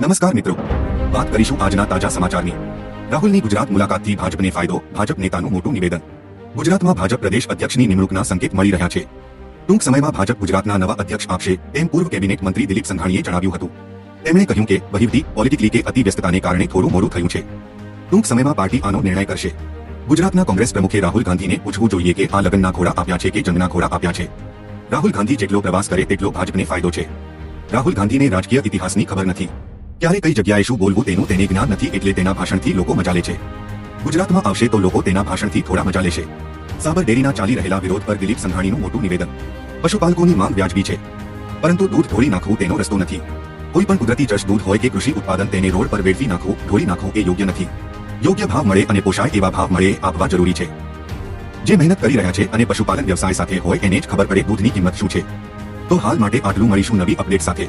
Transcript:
નમસ્કાર મિત્રો. વાત કરીશું આજના તાજા સમાચારની. રાહુલની ગુજરાત મુલાકાતથી ભાજપને ફાયદો, ભાજપ નેતાનું મોટું નિવેદન. ગુજરાતમાં ભાજપ પ્રદેશ અધ્યક્ષની નિમણૂકના સંકેત મળી રહ્યા છે. ટૂંક સમયમાં ભાજપ ગુજરાતના નવા અધ્યક્ષ આપશે તેમ પૂર્વ કેબિનેટ મંત્રી દિલીપ સંઘાણીએ જણાવ્યું હતું. તેમણે કહ્યું કે વહીવટી પોલિટિકલી કે અતિવ્યસ્તતાને કારણે થોડું મોડું થયું છે. ટૂંક સમયમાં પાર્ટી આનો નિર્ણય કરશે. ગુજરાતના કોંગ્રેસ પ્રમુખે રાહુલ ગાંધીને પૂછવું જોઈએ કે આ લગ્નના ઘોડા આપ્યા છે કે જંગના ઘોડા આપ્યા છે. રાહુલ ગાંધી જેટલો પ્રવાસ કરે તેટલો ભાજપને ફાયદો છે. રાહુલ ગાંધીને રાજકીય ઇતિહાસની ખબર નથી. ક્યારે કઈ જગ્યાએ શું બોલવું તેનું તેને જ્ઞાન નથી એટલે તેના ભાષણથી લોકો મજા લે છે. ગુજરાતમાં આવશે તો લોકો તેના ભાષણથી થોડા મજા લેશે. સાબર ડેરીના ચાલી રહેલા વિરોધ પર દિલીપ સંઘાણીનું મોટું નિવેદન. પશુપાલકોની માંગ વ્યાજબી છે. પરંતુ દૂધ ઢોળી નાખવું તેનો રસ્તો નથી. કોઈ પણ કુદરતી જશ દૂધ હોય કે કૃષિ ઉત્પાદન તેને રોડ પર વેડફી નાખવું, ઢોળી નાખવું એ યોગ્ય નથી. યોગ્ય ભાવ મળે અને પોષાય એવા ભાવ મળે આપવા જરૂરી છે. જે મહેનત કરી રહ્યા છે અને પશુપાલન વ્યવસાય સાથે હોય એને જ ખબર પડે દૂધની કિંમત શું છે. તો હાલ માટે આટલું મળીશું નવી અપડેટ સાથે.